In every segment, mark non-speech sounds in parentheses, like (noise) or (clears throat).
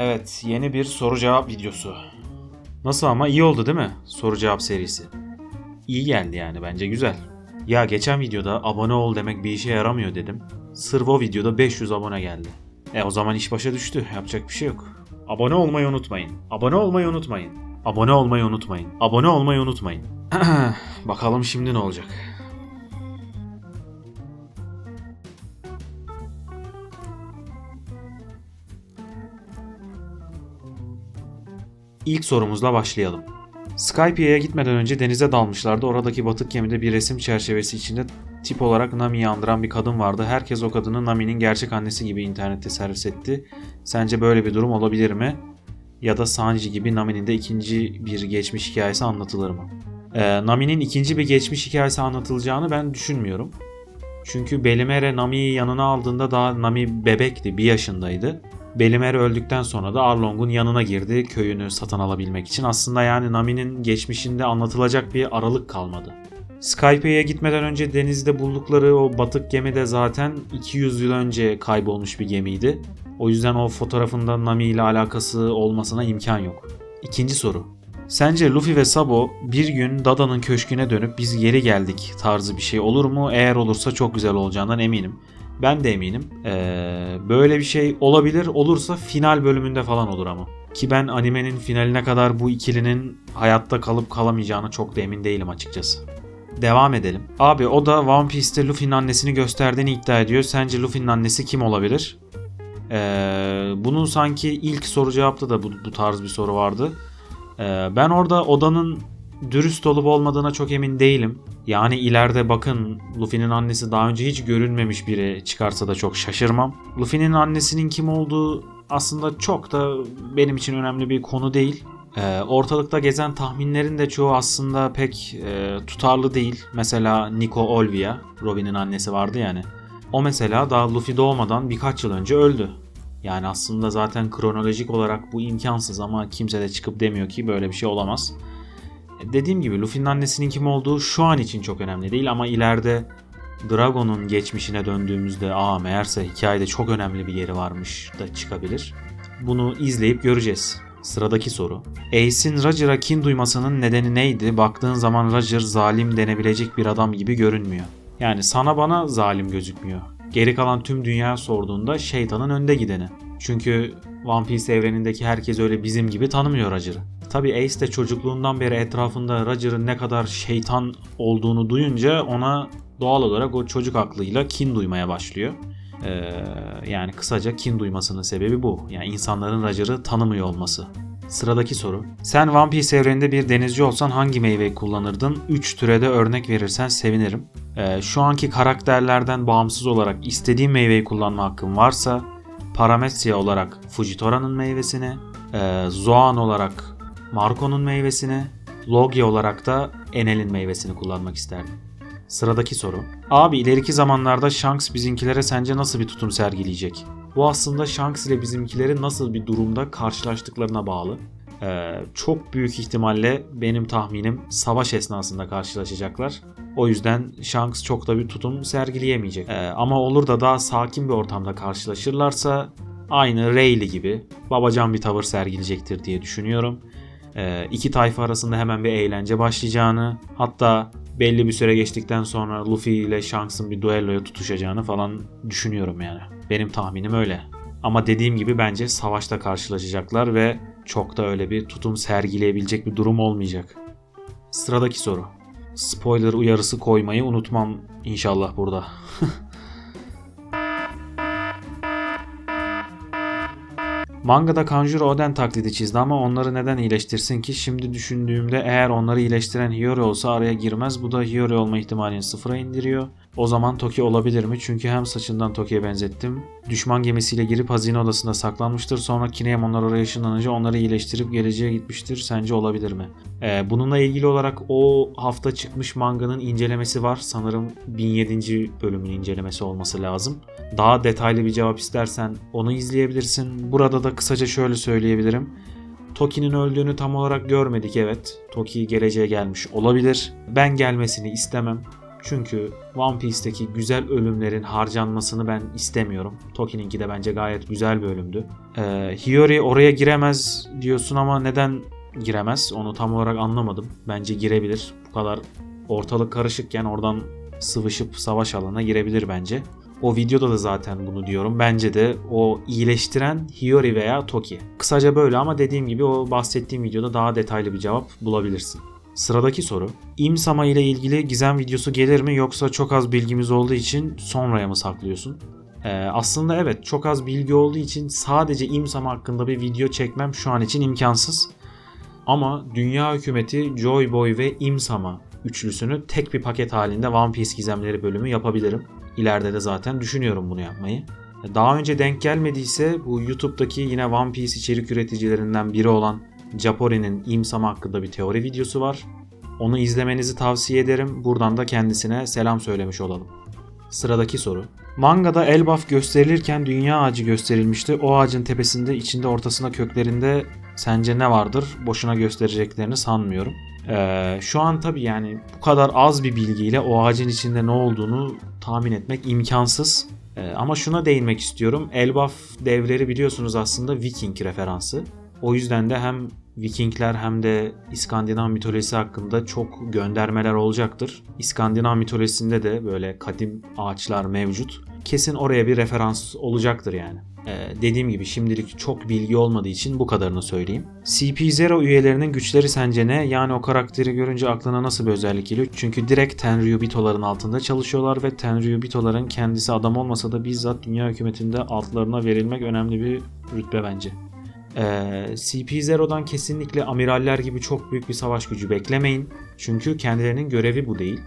Evet, yeni bir soru cevap videosu. Nasıl ama iyi oldu değil mi? Soru cevap serisi. İyi geldi yani bence güzel. Ya geçen videoda abone ol demek bir işe yaramıyor dedim. Sırf o videoda 500 abone geldi. E o zaman iş başa düştü. Yapacak bir şey yok. Abone olmayı unutmayın. Abone olmayı unutmayın. Abone olmayı unutmayın. Abone olmayı unutmayın. (clears throat) Bakalım şimdi ne olacak. İlk sorumuzla başlayalım. Skypia'ya gitmeden önce denize dalmışlardı. Oradaki batık gemide bir resim çerçevesi içinde tip olarak Nami'yi andıran bir kadın vardı. Herkes o kadını Nami'nin gerçek annesi gibi internette servis etti. Sence böyle bir durum olabilir mi? Ya da Sanji gibi Nami'nin de ikinci bir geçmiş hikayesi anlatılır mı? Ee, Nami'nin ikinci bir geçmiş hikayesi anlatılacağını ben düşünmüyorum. Çünkü Belimere Nami'yi yanına aldığında daha Nami bebekti, bir yaşındaydı. Belimere öldükten sonra da Arlong'un yanına girdi köyünü satın alabilmek için. Aslında yani Nami'nin geçmişinde anlatılacak bir aralık kalmadı. Skype'ye gitmeden önce denizde buldukları o batık gemi de zaten 200 yıl önce kaybolmuş bir gemiydi. O yüzden o fotoğrafında Nami ile alakası olmasına imkan yok. İkinci soru. Sence Luffy ve Sabo bir gün Dada'nın köşküne dönüp biz geri geldik tarzı bir şey olur mu? Eğer olursa çok güzel olacağından eminim. Ben de eminim. Ee, böyle bir şey olabilir. Olursa final bölümünde falan olur ama. Ki ben animenin finaline kadar bu ikilinin hayatta kalıp kalamayacağını çok da emin değilim açıkçası. Devam edelim. Abi o da One Piece'te Luffy'nin annesini gösterdiğini iddia ediyor. Sence Luffy'nin annesi kim olabilir? Ee, bunun sanki ilk soru cevapta da bu, bu tarz bir soru vardı. Ee, ben orada Oda'nın dürüst olup olmadığına çok emin değilim. Yani ileride bakın Luffy'nin annesi daha önce hiç görünmemiş biri çıkarsa da çok şaşırmam. Luffy'nin annesinin kim olduğu aslında çok da benim için önemli bir konu değil. Ee, ortalıkta gezen tahminlerin de çoğu aslında pek e, tutarlı değil. Mesela Nico Olvia, Robin'in annesi vardı yani. O mesela daha Luffy doğmadan birkaç yıl önce öldü. Yani aslında zaten kronolojik olarak bu imkansız ama kimse de çıkıp demiyor ki böyle bir şey olamaz. Dediğim gibi Luffy'nin annesinin kim olduğu şu an için çok önemli değil ama ileride Dragon'un geçmişine döndüğümüzde aa meğerse hikayede çok önemli bir yeri varmış da çıkabilir. Bunu izleyip göreceğiz. Sıradaki soru. Ace'in Roger'a kin duymasının nedeni neydi? Baktığın zaman Roger zalim denebilecek bir adam gibi görünmüyor. Yani sana bana zalim gözükmüyor. Geri kalan tüm dünya sorduğunda şeytanın önde gideni. Çünkü One Piece evrenindeki herkes öyle bizim gibi tanımıyor Roger'ı. Tabi Ace de çocukluğundan beri etrafında Roger'ın ne kadar şeytan olduğunu duyunca ona doğal olarak o çocuk aklıyla kin duymaya başlıyor. Ee, yani kısaca kin duymasının sebebi bu. Yani insanların Roger'ı tanımıyor olması. Sıradaki soru. Sen One Piece evreninde bir denizci olsan hangi meyveyi kullanırdın? 3 türe de örnek verirsen sevinirim. Ee, şu anki karakterlerden bağımsız olarak istediğin meyveyi kullanma hakkın varsa Paramecia olarak Fujitora'nın meyvesini, e, Zoan olarak Marco'nun meyvesini, Logia olarak da Enel'in meyvesini kullanmak isterdim. Sıradaki soru. Abi ileriki zamanlarda Shanks bizimkilere sence nasıl bir tutum sergileyecek? Bu aslında Shanks ile bizimkileri nasıl bir durumda karşılaştıklarına bağlı. Ee, çok büyük ihtimalle benim tahminim savaş esnasında karşılaşacaklar. O yüzden Shanks çok da bir tutum sergileyemeyecek. Ee, ama olur da daha sakin bir ortamda karşılaşırlarsa aynı Rayleigh gibi babacan bir tavır sergileyecektir diye düşünüyorum. Ee, iki tayfa arasında hemen bir eğlence başlayacağını hatta belli bir süre geçtikten sonra Luffy ile Shanks'ın bir duelloya tutuşacağını falan düşünüyorum yani. Benim tahminim öyle. Ama dediğim gibi bence savaşta karşılaşacaklar ve çok da öyle bir tutum sergileyebilecek bir durum olmayacak. Sıradaki soru. Spoiler uyarısı koymayı unutmam inşallah burada. (laughs) Mangada Kanjuro Oden taklidi çizdi ama onları neden iyileştirsin ki? Şimdi düşündüğümde eğer onları iyileştiren Hiyori olsa araya girmez. Bu da Hiyori olma ihtimalini sıfıra indiriyor. O zaman Toki olabilir mi? Çünkü hem saçından Toki'ye benzettim. Düşman gemisiyle girip hazine odasında saklanmıştır. Sonra Kinemonlar oraya ışınlanınca onları iyileştirip geleceğe gitmiştir. Sence olabilir mi? Ee, bununla ilgili olarak o hafta çıkmış manganın incelemesi var. Sanırım 1007. bölümün incelemesi olması lazım. Daha detaylı bir cevap istersen onu izleyebilirsin. Burada da kısaca şöyle söyleyebilirim. Toki'nin öldüğünü tam olarak görmedik evet. Toki geleceğe gelmiş olabilir. Ben gelmesini istemem. Çünkü One Piece'teki güzel ölümlerin harcanmasını ben istemiyorum. Toki'ninki de bence gayet güzel bir ölümdü. Ee, Hiyori oraya giremez diyorsun ama neden giremez? Onu tam olarak anlamadım. Bence girebilir. Bu kadar ortalık karışıkken oradan sıvışıp savaş alanına girebilir bence. O videoda da zaten bunu diyorum. Bence de o iyileştiren Hiyori veya Toki. Kısaca böyle ama dediğim gibi o bahsettiğim videoda daha detaylı bir cevap bulabilirsin. Sıradaki soru. İmsama ile ilgili gizem videosu gelir mi yoksa çok az bilgimiz olduğu için sonraya mı saklıyorsun? Ee, aslında evet çok az bilgi olduğu için sadece İmsama hakkında bir video çekmem şu an için imkansız. Ama Dünya Hükümeti, Joy Boy ve İmsama üçlüsünü tek bir paket halinde One Piece gizemleri bölümü yapabilirim. İleride de zaten düşünüyorum bunu yapmayı. Daha önce denk gelmediyse bu YouTube'daki yine One Piece içerik üreticilerinden biri olan Japori'nin İmsama hakkında bir teori videosu var. Onu izlemenizi tavsiye ederim. Buradan da kendisine selam söylemiş olalım. Sıradaki soru. Mangada Elbaf gösterilirken dünya ağacı gösterilmişti. O ağacın tepesinde, içinde, ortasında, köklerinde sence ne vardır? Boşuna göstereceklerini sanmıyorum. Ee, şu an tabii yani bu kadar az bir bilgiyle o ağacın içinde ne olduğunu tahmin etmek imkansız. Ee, ama şuna değinmek istiyorum. Elbaf devleri biliyorsunuz aslında Viking referansı. O yüzden de hem Vikingler hem de İskandinav mitolojisi hakkında çok göndermeler olacaktır. İskandinav mitolojisinde de böyle kadim ağaçlar mevcut. Kesin oraya bir referans olacaktır yani. Ee, dediğim gibi şimdilik çok bilgi olmadığı için bu kadarını söyleyeyim. CP0 üyelerinin güçleri sence ne? Yani o karakteri görünce aklına nasıl bir özellik geliyor? Çünkü direkt Tenryubito'ların altında çalışıyorlar ve Tenryubito'ların kendisi adam olmasa da bizzat dünya hükümetinde altlarına verilmek önemli bir rütbe bence. Ee, CP0'dan kesinlikle amiraller gibi çok büyük bir savaş gücü beklemeyin. Çünkü kendilerinin görevi bu değil.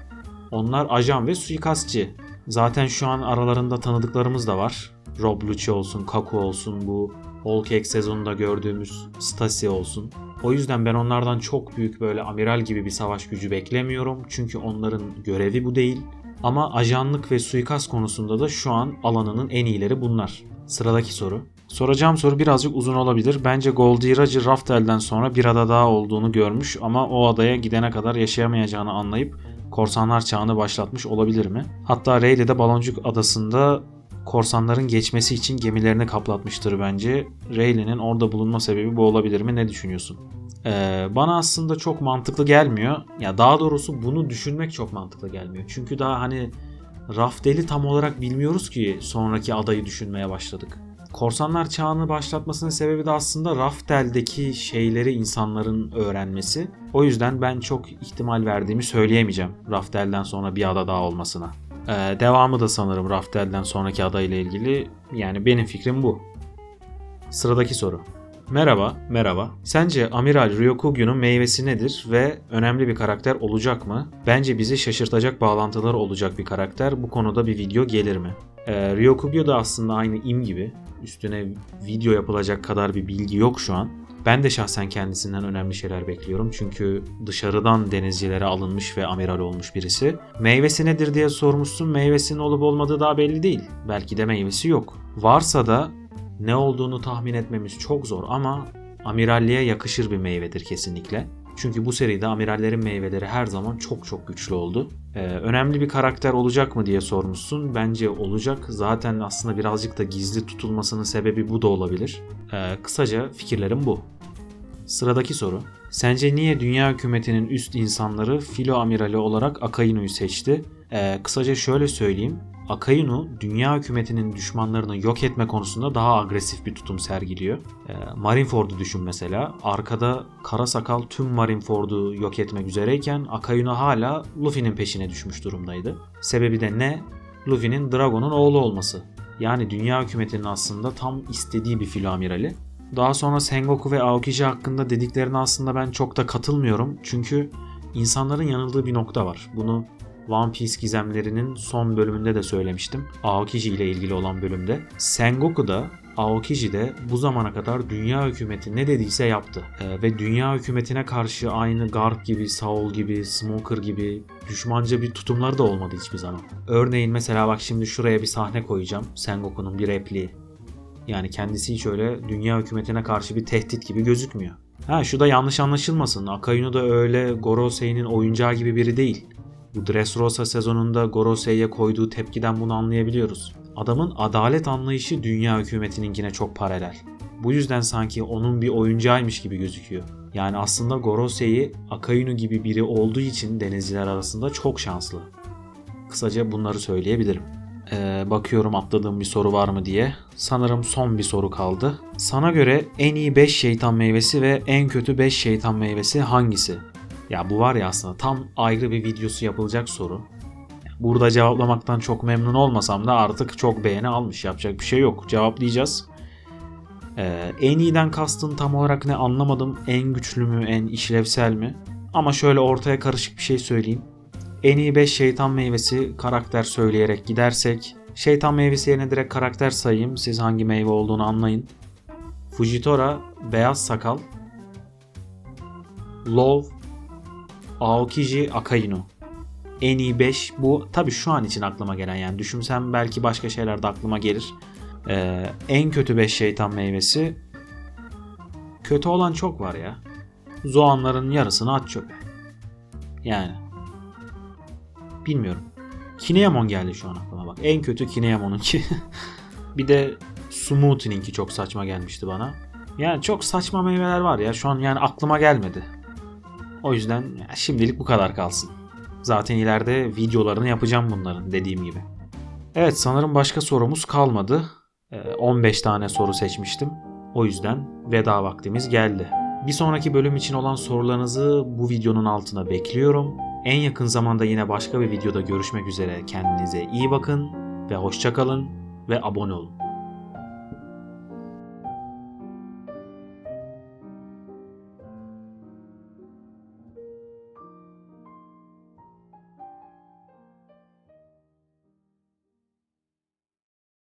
Onlar ajan ve suikastçı. Zaten şu an aralarında tanıdıklarımız da var. Rob Lucci olsun, Kaku olsun, bu Whole Cake sezonunda gördüğümüz Stasi olsun. O yüzden ben onlardan çok büyük böyle amiral gibi bir savaş gücü beklemiyorum. Çünkü onların görevi bu değil. Ama ajanlık ve suikast konusunda da şu an alanının en iyileri bunlar. Sıradaki soru. Soracağım soru birazcık uzun olabilir. Bence Goldie Roger Raftel'den sonra bir ada daha olduğunu görmüş ama o adaya gidene kadar yaşayamayacağını anlayıp korsanlar çağını başlatmış olabilir mi? Hatta Rayleigh'de Baloncuk Adası'nda korsanların geçmesi için gemilerini kaplatmıştır bence. Rayleigh'nin orada bulunma sebebi bu olabilir mi? Ne düşünüyorsun? Ee, bana aslında çok mantıklı gelmiyor. Ya daha doğrusu bunu düşünmek çok mantıklı gelmiyor. Çünkü daha hani Raftel'i tam olarak bilmiyoruz ki sonraki adayı düşünmeye başladık. Korsanlar çağını başlatmasının sebebi de aslında Raftel'deki şeyleri insanların öğrenmesi. O yüzden ben çok ihtimal verdiğimi söyleyemeyeceğim Raftel'den sonra bir ada daha olmasına. Ee, devamı da sanırım Raftel'den sonraki adayla ilgili. Yani benim fikrim bu. Sıradaki soru. Merhaba, merhaba. Sence Amiral Ryokugyu'nun meyvesi nedir ve önemli bir karakter olacak mı? Bence bizi şaşırtacak bağlantıları olacak bir karakter. Bu konuda bir video gelir mi? Ee, Ryokugyu da aslında aynı im gibi. Üstüne video yapılacak kadar bir bilgi yok şu an. Ben de şahsen kendisinden önemli şeyler bekliyorum. Çünkü dışarıdan denizcilere alınmış ve amiral olmuş birisi. Meyvesi nedir diye sormuşsun. Meyvesinin olup olmadığı daha belli değil. Belki de meyvesi yok. Varsa da ne olduğunu tahmin etmemiz çok zor ama amiralliğe yakışır bir meyvedir kesinlikle. Çünkü bu seride amirallerin meyveleri her zaman çok çok güçlü oldu. Ee, önemli bir karakter olacak mı diye sormuşsun. Bence olacak. Zaten aslında birazcık da gizli tutulmasının sebebi bu da olabilir. Ee, kısaca fikirlerim bu. Sıradaki soru. Sence niye dünya hükümetinin üst insanları filo amirali olarak Akainu'yu seçti? Ee, kısaca şöyle söyleyeyim. Akainu dünya hükümetinin düşmanlarını yok etme konusunda daha agresif bir tutum sergiliyor. E, Marineford'u düşün mesela. Arkada kara sakal tüm Marineford'u yok etmek üzereyken Akainu hala Luffy'nin peşine düşmüş durumdaydı. Sebebi de ne? Luffy'nin Dragon'un oğlu olması. Yani dünya hükümetinin aslında tam istediği bir filo amirali. Daha sonra Sengoku ve Aokiji hakkında dediklerine aslında ben çok da katılmıyorum. Çünkü insanların yanıldığı bir nokta var. Bunu One Piece gizemlerinin son bölümünde de söylemiştim. Aokiji ile ilgili olan bölümde. Sengoku da Aokiji de bu zamana kadar dünya hükümeti ne dediyse yaptı. Ee, ve dünya hükümetine karşı aynı Garp gibi, Saul gibi, Smoker gibi düşmanca bir tutumları da olmadı hiçbir zaman. Örneğin mesela bak şimdi şuraya bir sahne koyacağım. Sengoku'nun bir repliği. Yani kendisi hiç öyle dünya hükümetine karşı bir tehdit gibi gözükmüyor. Ha şu da yanlış anlaşılmasın. Akainu da öyle Gorosei'nin oyuncağı gibi biri değil. Bu Dressrosa sezonunda Gorosei'ye koyduğu tepkiden bunu anlayabiliyoruz. Adamın adalet anlayışı dünya hükümetininkine çok paralel. Bu yüzden sanki onun bir oyuncağıymış gibi gözüküyor. Yani aslında Gorosei Akainu gibi biri olduğu için denizciler arasında çok şanslı. Kısaca bunları söyleyebilirim. Ee, bakıyorum atladığım bir soru var mı diye. Sanırım son bir soru kaldı. Sana göre en iyi 5 şeytan meyvesi ve en kötü 5 şeytan meyvesi hangisi? Ya bu var ya aslında tam ayrı bir videosu yapılacak soru. Burada cevaplamaktan çok memnun olmasam da artık çok beğeni almış. Yapacak bir şey yok. Cevaplayacağız. Ee, en iyiden kastın tam olarak ne anlamadım. En güçlü mü, en işlevsel mi? Ama şöyle ortaya karışık bir şey söyleyeyim. En iyi 5 şeytan meyvesi karakter söyleyerek gidersek. Şeytan meyvesi yerine direkt karakter sayayım. Siz hangi meyve olduğunu anlayın. Fujitora, Beyaz Sakal, Love, Aokiji Akainu. En iyi 5 bu tabi şu an için aklıma gelen yani düşünsem belki başka şeyler de aklıma gelir. Ee, en kötü 5 şeytan meyvesi kötü olan çok var ya. Zoanların yarısını at çöpe. Yani. Bilmiyorum. Kineamon geldi şu an aklıma bak. En kötü Kineamon'unki. (laughs) bir de Smoothie'ninki çok saçma gelmişti bana. Yani çok saçma meyveler var ya şu an yani aklıma gelmedi. O yüzden şimdilik bu kadar kalsın. Zaten ileride videolarını yapacağım bunların dediğim gibi. Evet sanırım başka sorumuz kalmadı. Ee, 15 tane soru seçmiştim. O yüzden veda vaktimiz geldi. Bir sonraki bölüm için olan sorularınızı bu videonun altına bekliyorum. En yakın zamanda yine başka bir videoda görüşmek üzere. Kendinize iyi bakın ve hoşçakalın ve abone olun.